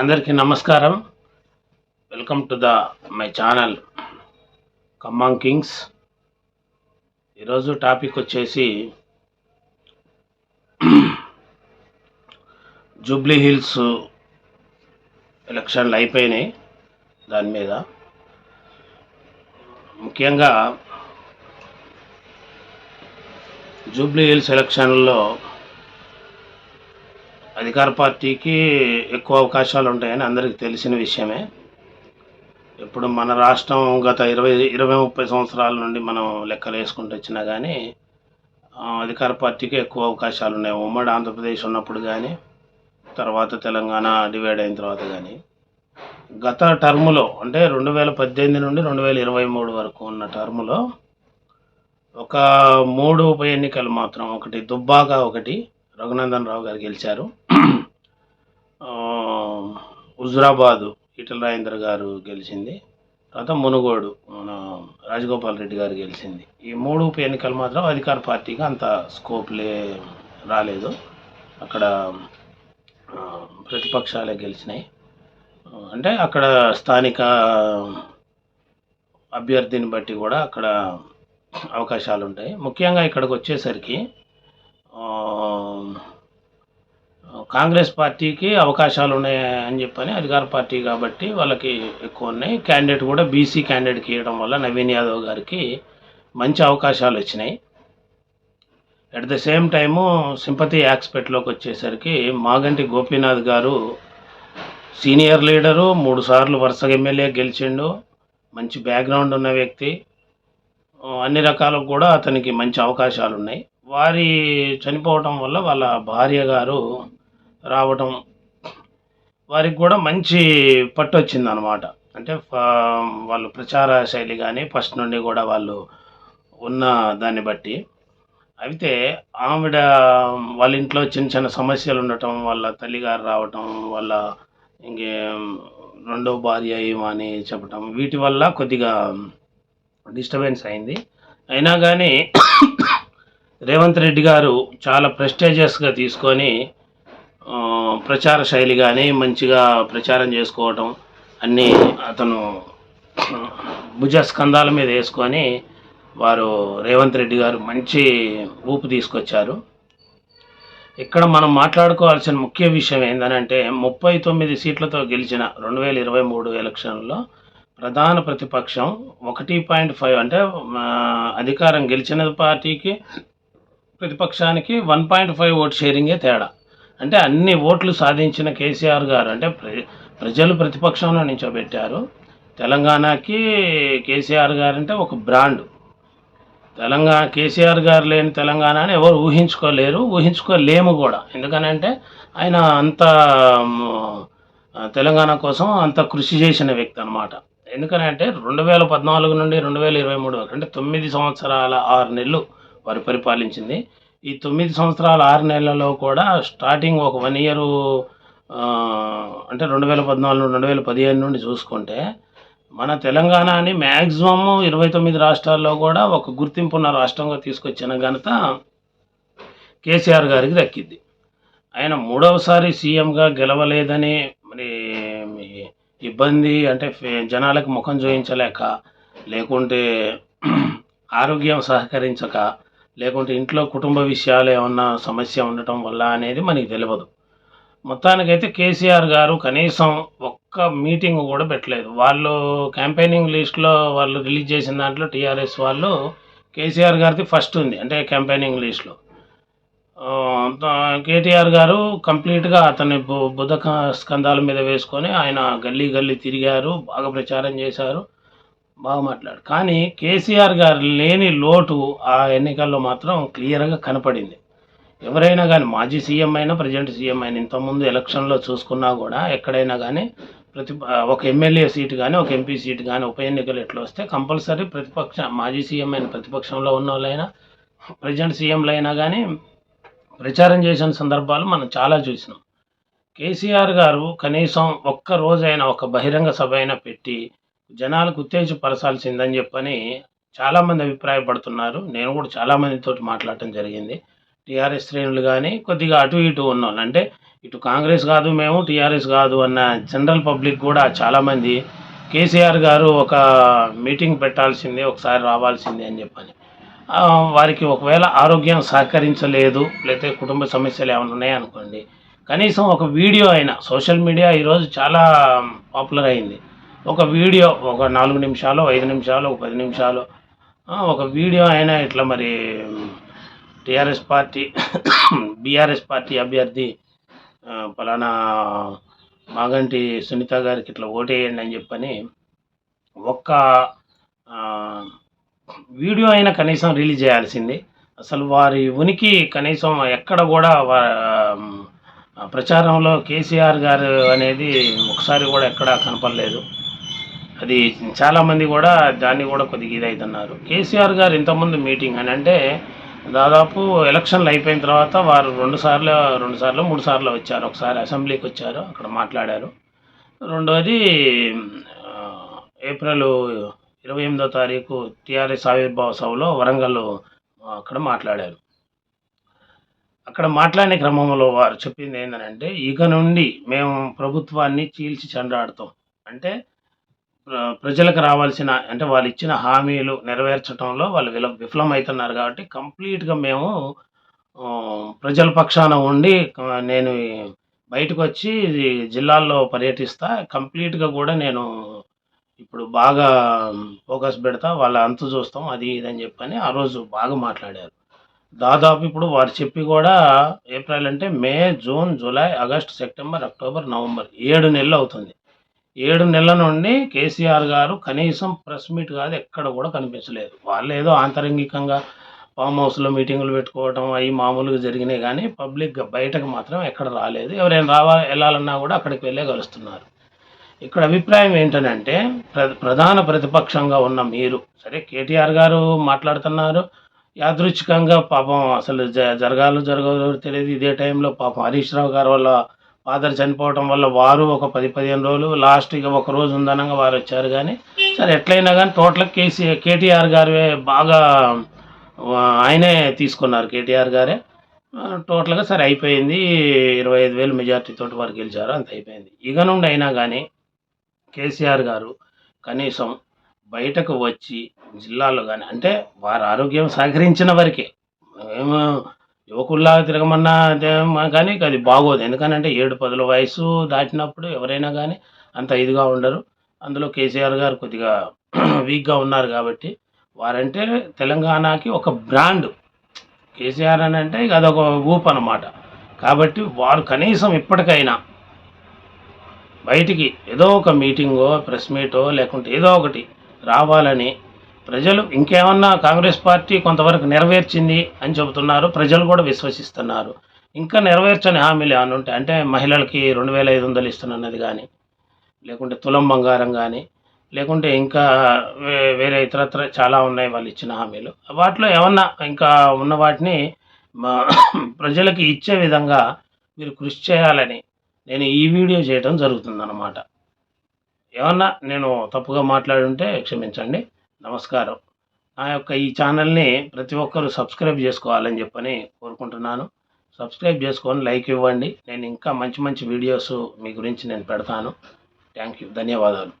అందరికీ నమస్కారం. Welcome to the my channel Khammam kings ఈరోజు టాపిక్ వచ్చేసి జూబ్లీ హిల్స్ ఎలక్షన్లు అయిపోయినాయి దాని మీద. ముఖ్యంగా జూబ్లీ హిల్స్ ఎలక్షన్లో అధికార పార్టీకి ఎక్కువ అవకాశాలు ఉంటాయని అందరికీ తెలిసిన విషయమే. ఇప్పుడు మన రాష్ట్రం గత ఇరవై ఇరవై ముప్పై సంవత్సరాల నుండి మనం లెక్కలు వేసుకుంటూ వచ్చినా కానీ అధికార పార్టీకి ఎక్కువ అవకాశాలు ఉన్నాయి ఉమ్మడి ఆంధ్రప్రదేశ్ ఉన్నప్పుడు కానీ తర్వాత తెలంగాణ డివైడ్ అయిన తర్వాత కానీ గత టర్ములో అంటే రెండు వేల పద్దెనిమిది నుండి రెండు వేల ఇరవై మూడు వరకు ఉన్న టర్ములో ఒక మూడు ఉప ఎన్నికలు మాత్రం ఒకటి దుబ్బాక ఒకటి రఘునందన్ రావు గారు గెలిచారు. హుజురాబాదు ఈటల రాజేంద్ర గారు గెలిచింది. తర్వాత మునుగోడు మన రాజగోపాల్ రెడ్డి గారు గెలిచింది. ఈ మూడు ఉప ఎన్నికలు మాత్రం అధికార పార్టీకి అంత స్కోప్ లే రాలేదు. అక్కడ ప్రతిపక్షాలే గెలిచినాయి. అంటే అక్కడ స్థానిక అభ్యర్థిని బట్టి కూడా అక్కడ అవకాశాలు ఉంటాయి ముఖ్యంగా ఇక్కడికి వచ్చేసరికి కాంగ్రెస్ పార్టీకి అవకాశాలు ఉన్నాయి అని చెప్పని అధికార పార్టీ కాబట్టి వాళ్ళకి ఎక్కువ ఉన్నాయి. క్యాండిడేట్ కూడా బీసీ క్యాండిడేట్కి ఇవ్వడం వల్ల నవీన్ యాదవ్ గారికి మంచి అవకాశాలు వచ్చినాయి. At the same time sympathy యాక్స్పెక్ట్లోకి వచ్చేసరికి మాగంటి గోపీనాథ్ గారు సీనియర్ లీడరు మూడు సార్లు వరుసగా ఎమ్మెల్యే గెలిచిండు. మంచి బ్యాక్గ్రౌండ్ ఉన్న వ్యక్తి. అన్ని రకాలకు కూడా అతనికి మంచి అవకాశాలు ఉన్నాయి. వారి చనిపోవటం వల్ల వాళ్ళ భార్య గారు రావటం వారికి కూడా మంచి పట్టు వచ్చింది అనమాట అంటే వాళ్ళు ప్రచార శైలి కానీ ఫస్ట్ నుండి కూడా వాళ్ళు ఉన్న దాన్ని బట్టి. అయితే ఆవిడ వాళ్ళ ఇంట్లో చిన్న చిన్న సమస్యలు ఉండటం వాళ్ళ తల్లిగారు రావటం వాళ్ళ ఇంకే రెండో భార్య ఏమని చెప్పటం వీటి వల్ల కొద్దిగా డిస్టర్బెన్స్ అయింది. అయినా కానీ రేవంత్ రెడ్డి గారు చాలా ప్రెస్టేజియస్గా తీసుకొని ప్రచార శైలి కానీ మంచిగా ప్రచారం చేసుకోవటం అన్నీ అతను భుజ స్కంధాల మీద వేసుకొని వారు రేవంత్ రెడ్డి గారు మంచి ఊపు తీసుకొచ్చారు. ఇక్కడ మనం మాట్లాడుకోవాల్సిన ముఖ్య విషయం ఏంటంటే ముప్పై తొమ్మిది సీట్లతో గెలిచిన రెండు వేల ఇరవై మూడు ఎలక్షన్లో ప్రధాన ప్రతిపక్షం ఒకటి పాయింట్ ఫైవ్ అంటే అధికారం గెలిచిన పార్టీకి ప్రతిపక్షానికి వన్ పాయింట్ ఫైవ్ ఓట్ షేరింగే తేడా. అంటే అన్ని ఓట్లు సాధించిన కేసీఆర్ గారు అంటే ప్ర- ప్రజలు ప్రతిపక్షంలో నించోబెట్టారు. తెలంగాణకి కేసీఆర్ గారు అంటే ఒక బ్రాండ్. తెలంగాణ కేసీఆర్ గారు లేని తెలంగాణ అని ఎవరు ఊహించుకోలేరు ఊహించుకోలేము కూడా. ఎందుకనంటే ఆయన అంత తెలంగాణ కోసం అంత కృషి చేసిన వ్యక్తి అనమాట ఎందుకనంటే రెండు వేల పద్నాలుగు నుండి రెండు వేల ఇరవై మూడు వరకు అంటే తొమ్మిది సంవత్సరాల ఆరు నెలలు వారు పరిపాలించింది. ఈ తొమ్మిది సంవత్సరాల ఆరు నెలలలో కూడా స్టార్టింగ్ ఒక వన్ ఇయరు అంటే రెండు వేల పద్నాలుగు రెండు వేల పదిహేను నుండి చూసుకుంటే మన తెలంగాణని మ్యాక్సిమమ్ ఇరవై తొమ్మిది రాష్ట్రాల్లో కూడా ఒక గుర్తింపు ఉన్న రాష్ట్రంగా తీసుకొచ్చిన ఘనత కేసీఆర్ గారికి దక్కింది. ఆయన మూడవసారి సీఎంగా గెలవలేదని మరి ఇబ్బంది అంటే ఫే- జనాలకు ముఖం చూయించలేక లేకుంటే ఆరోగ్యం సహకరించక లేకుంటే ఇంట్లో కుటుంబ విషయాలు ఏమన్నా సమస్య ఉండటం వల్ల అనేది మనకి తెలియదు మొత్తానికైతే కేసీఆర్ గారు కనీసం ఒక్క మీటింగ్ కూడా పెట్టలేదు. వాళ్ళు క్యాంపెయినింగ్ లిస్ట్లో వాళ్ళు రిలీజ్ చేసిన దాంట్లో టీఆర్ఎస్ వాళ్ళు కేసీఆర్ గారిది ఫస్ట్ ఉంది అంటే క్యాంపెయినింగ్ లిస్ట్లో. కేటీఆర్ గారు కంప్లీట్గా అతని బు- బుధ స్కంధాల మీద వేసుకొని ఆయన గల్లీ గల్లీ తిరిగారు బాగా ప్రచారం చేశారు. బాగా మాట్లాడు కానీ కేసీఆర్ గారు లేని లోటు ఆ ఎన్నికల్లో మాత్రం క్లియర్గా కనపడింది. ఎవరైనా కానీ మాజీ సీఎం అయినా ప్రజెంట్ సీఎం అయినా ఇంతకుముందు ఎలక్షన్లో చూసుకున్నా కూడా ఎక్కడైనా కానీ ప్రతి ఒక ఎమ్మెల్యే సీటు కానీ ఒక ఎంపీ సీటు కానీ ఉప ఎన్నికలు ఎట్లా వస్తే కంపల్సరీ ప్రతిపక్ష మాజీ సీఎం అయిన ప్రతిపక్షంలో ఉన్న వాళ్ళైనా ప్రజెంట్ సీఎంలు అయినా కానీ ప్రచారం చేసిన సందర్భాలు మనం చాలా చూసినాం. కేసీఆర్ గారు కనీసం ఒక్క రోజైనా ఒక బహిరంగ సభ అయినా పెట్టి జనాలకు ఉత్తేజపరచాల్సిందని చెప్పని చాలామంది అభిప్రాయపడుతున్నారు. నేను కూడా చాలామందితో మాట్లాడటం జరిగింది. టీఆర్ఎస్ శ్రేణులు కానీ కొద్దిగా అటు ఇటు ఉన్న అంటే ఇటు కాంగ్రెస్ కాదు మేము టీఆర్ఎస్ కాదు అన్న జనరల్ పబ్లిక్ కూడా చాలామంది కేసీఆర్ గారు ఒక మీటింగ్ పెట్టాల్సిందే ఒకసారి రావాల్సిందే అని చెప్పని. వారికి ఒకవేళ ఆరోగ్యం సహకరించలేదు లేకపోతే కుటుంబ సమస్యలు ఏమైనా ఉన్నాయనుకోండి కనీసం ఒక వీడియో అయినా సోషల్ మీడియా ఈరోజు చాలా పాపులర్ అయింది. ఒక వీడియో ఒక నాలుగు నిమిషాలు ఐదు నిమిషాలు ఒక పది నిమిషాలు. ఒక వీడియో అయినా ఇట్లా మరి టీఆర్ఎస్ పార్టీ బీఆర్ఎస్ పార్టీ అభ్యర్థి పలానా మాగంటి సునీత గారికి ఇట్లా ఓటేయండి అని చెప్పని ఒక్క వీడియో అయినా కనీసం రిలీజ్ చేయాల్సింది. అసలు వారి ఉనికి కనీసం ఎక్కడ కూడా ప్రచారంలో కేసీఆర్ గారు అనేది ఒకసారి కూడా ఎక్కడా కనపడలేదు. అది చాలామంది కూడా దాన్ని కూడా కొద్దిగా ఇదవుతున్నారు కేసీఆర్ గారు ఇంతకుముందు మీటింగ్ అని అంటే దాదాపు ఎలక్షన్లు అయిపోయిన తర్వాత వారు రెండు సార్లు రెండు సార్లు మూడు సార్లు వచ్చారు. ఒకసారి అసెంబ్లీకి వచ్చారు అక్కడ మాట్లాడారు. రెండవది ఏప్రిల్ ఇరవై ఎనిమిదో తారీఖు టీఆర్ఎస్ ఆవిర్భావ సభలో వరంగల్ అక్కడ మాట్లాడారు. అక్కడ మాట్లాడిన క్రమంలో వారు చెప్పింది ఏంటంటే ఇక నుండి మేము ప్రభుత్వాన్ని చీల్చి చెండాడుతాం. అంటే ప్రజలకు రావాల్సిన అంటే వాళ్ళు ఇచ్చిన హామీలు నెరవేర్చడంలో వాళ్ళు విల విఫలమవుతున్నారు కాబట్టి కంప్లీట్గా మేము ప్రజల పక్షాన ఉండి నేను బయటకు వచ్చి జిల్లాల్లో పర్యటిస్తా కంప్లీట్గా కూడా నేను ఇప్పుడు బాగా ఫోకస్ పెడతా వాళ్ళ అంతు చూస్తాం అది ఇది అని చెప్పని ఆ రోజు బాగా మాట్లాడారు. దాదాపు ఇప్పుడు వారు చెప్పి కూడా ఏప్రిల్ అంటే May June July August September October November ఏడు నెలలు అవుతుంది. ఏడు నెలల నుండి కేసీఆర్ గారు కనీసం ప్రెస్ మీట్ కాదు ఎక్కడ కూడా కనిపించలేదు. వాళ్ళు ఏదో ఆంతరంగికంగా ఫామ్ హౌస్లో మీటింగులు పెట్టుకోవడం అవి మామూలుగా జరిగినాయి కానీ పబ్లిక్ బయటకు మాత్రం ఎక్కడ రాలేదు. ఎవరైనా రావా వెళ్ళాలన్నా కూడా అక్కడికి వెళ్ళే కలుస్తున్నారు. ఇక్కడ అభిప్రాయం ఏంటనంటే ప్ర ప్రధాన ప్రతిపక్షంగా ఉన్న మీరు సరే కేటీఆర్ గారు మాట్లాడుతున్నారు. యాదృచ్ఛికంగా పాపం అసలు జ జరగాలో జరగదు తెలియదు. ఇదే టైంలో పాపం హరీష్ రావు గారు వాళ్ళ ఫాదర్ చనిపోవటం వల్ల వారు ఒక పది పదిహేను రోజులు లాస్ట్ ఇక ఒక రోజు ఉందనంగా వారు వచ్చారు కానీ సరే ఎట్లయినా కానీ టోటల్ కేసీ కేటీఆర్ గారే బాగా ఆయనే తీసుకున్నారు కేటీఆర్ గారే. టోటల్గా సరే అయిపోయింది. ఇరవై ఐదు వేలు మెజార్టీ తోటి వారు గెలిచారు అంత అయిపోయింది. ఇక నుండి అయినా కానీ కేసీఆర్ గారు కనీసం బయటకు వచ్చి జిల్లాలో కానీ అంటే వారి ఆరోగ్యం సహకరించిన వరకే. ఏమో యువకుల్లా తిరగమన్నా కానీ అది బాగోదు. ఎందుకనంటే ఏడు పదుల వయసు దాటినప్పుడు ఎవరైనా కానీ అంత ఇదిగా ఉండరు. అందులో కేసీఆర్ గారు కొద్దిగా వీక్గా ఉన్నారు కాబట్టి వారంటే తెలంగాణకి ఒక బ్రాండ్. కేసీఆర్ అని అంటే ఇక అదొక ఊపు అన్నమాట. కాబట్టి వారు కనీసం ఇప్పటికైనా బయటికి ఏదో ఒక మీటింగో ప్రెస్ మీటో లేకుంటే ఏదో ఒకటి రావాలని ప్రజలు ఇంకేమన్నా కాంగ్రెస్ పార్టీ కొంతవరకు నెరవేర్చింది అని చెబుతున్నారు ప్రజలు కూడా విశ్వసిస్తున్నారు. ఇంకా నెరవేర్చని హామీలు ఏమైనా ఉంటాయి అంటే మహిళలకి రెండు వేల ఐదు వందలు ఇస్తున్నది కానీ లేకుంటే తులం బంగారం కానీ లేకుంటే ఇంకా వేరే ఇతరత్ర చాలా ఉన్నాయి వాళ్ళు ఇచ్చిన హామీలు. వాటిలో ఏమన్నా ఇంకా ఉన్న వాటిని మా ప్రజలకి ఇచ్చే విధంగా మీరు కృషి చేయాలని నేను ఈ వీడియో చేయడం జరుగుతుందన్నమాట. ఏమన్నా నేను తప్పుగా మాట్లాడుంటే క్షమించండి. నమస్కారం. నా యొక్క ఈ ఛానల్ని ప్రతి ఒక్కరూ సబ్స్క్రైబ్ చేసుకోవాలని చెప్పని కోరుకుంటున్నాను. సబ్స్క్రైబ్ చేసుకొని లైక్ ఇవ్వండి. నేను ఇంకా మంచి మంచి వీడియోస్ మీ గురించి నేను పెడతాను. Thank you. ధన్యవాదాలు.